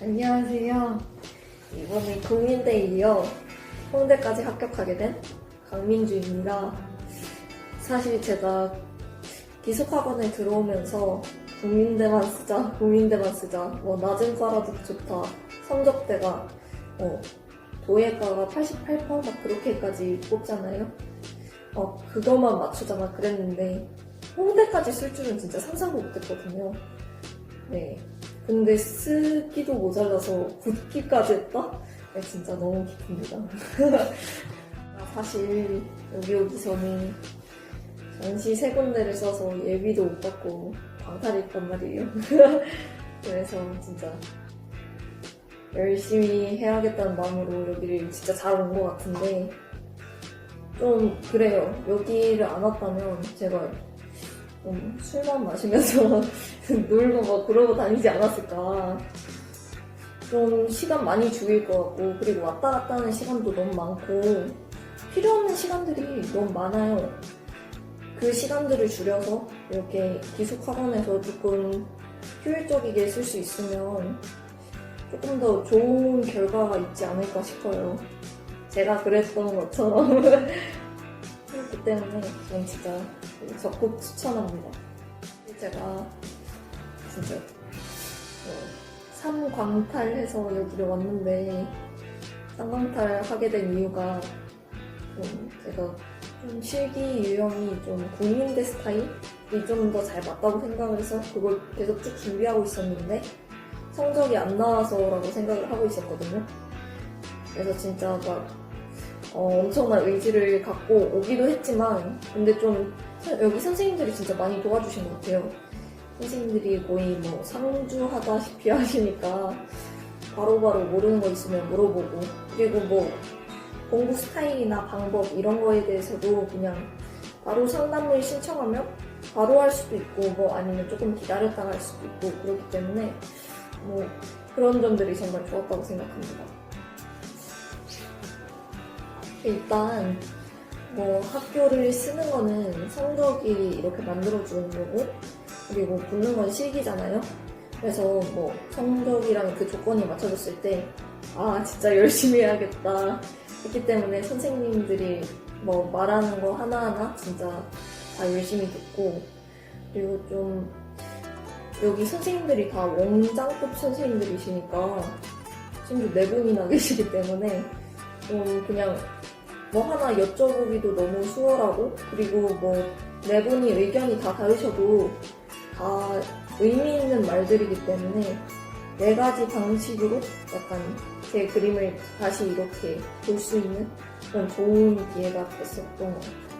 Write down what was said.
안녕하세요. 이번에 국민대에 이어 홍대까지 합격하게 된 강민주입니다. 사실 제가 기숙학원에 들어오면서 국민대만 쓰자, 국민대만 쓰자, 뭐 낮은 과라도 좋다, 성적대가 뭐 도예과가 88%? 막 그렇게까지 뽑잖아요. 어, 그것만 맞추자 막 그랬는데 홍대까지 쓸 줄은 진짜 상상도 못했거든요. 네. 근데 쓰기도 모자라서 굳기까지 했다? 네, 진짜 너무 기쁩니다. 아, 사실 여기 오기 전에 전시 세 군데를 써서 예비도 못 받고 광탈했단 말이에요. 그래서 진짜 열심히 해야겠다는 마음으로 여기를 진짜 잘 온 것 같은데 좀 그래요. 여기를 안 왔다면 제가 좀 술만 마시면서 놀고 막 그러고 다니지 않았을까. 좀 시간 많이 죽일 것 같고, 그리고 왔다 갔다 하는 시간도 너무 많고, 필요 없는 시간들이 너무 많아요. 그 시간들을 줄여서 이렇게 기숙학원에서 조금 효율적이게 쓸 수 있으면 조금 더 좋은 결과가 있지 않을까 싶어요. 제가 그랬던 것처럼. 그렇기 때문에 전 진짜 적극 추천합니다. 제가 진짜 어, 3광탈해서 여기를 왔는데 3광탈 하게 된 이유가 좀 제가 좀 실기 유형이 좀 국민대 스타일이 좀 더 잘 맞다고 생각을 해서 그걸 계속 쭉 준비하고 있었는데 성적이 안 나와서라고 생각을 하고 있었거든요. 그래서 진짜 막 어, 엄청난 의지를 갖고 오기도 했지만 근데 좀 선- 여기 선생님들이 진짜 많이 도와주신 것 같아요. 선생님들이 거의 뭐 상주하다시피 하시니까 바로바로 모르는 거 있으면 물어보고 그리고 뭐 공부 스타일이나 방법 이런 거에 대해서도 그냥 바로 상담을 신청하면 바로 할 수도 있고 뭐 아니면 조금 기다렸다가 할 수도 있고 그렇기 때문에 뭐 그런 점들이 정말 좋았다고 생각합니다. 일단 뭐 학교를 쓰는 거는 성적이 이렇게 만들어주는 거고 그리고 붙는 건 실기잖아요. 그래서 뭐 성적이랑 그 조건이 맞춰졌을 때 아 진짜 열심히 해야겠다 했기 때문에 선생님들이 뭐 말하는 거 하나하나 진짜 다 열심히 듣고 그리고 좀 여기 선생님들이 다 원장급 선생님들이시니까 심지어 네 분이나 계시기 때문에 좀 그냥 뭐 하나 여쭤보기도 너무 수월하고 그리고 뭐 네 분이 의견이 다 다르셔도 다 의미 있는 말들이기 때문에 네 가지 방식으로 약간 제 그림을 다시 이렇게 볼 수 있는 그런 좋은 기회가 됐었던 것 같아요.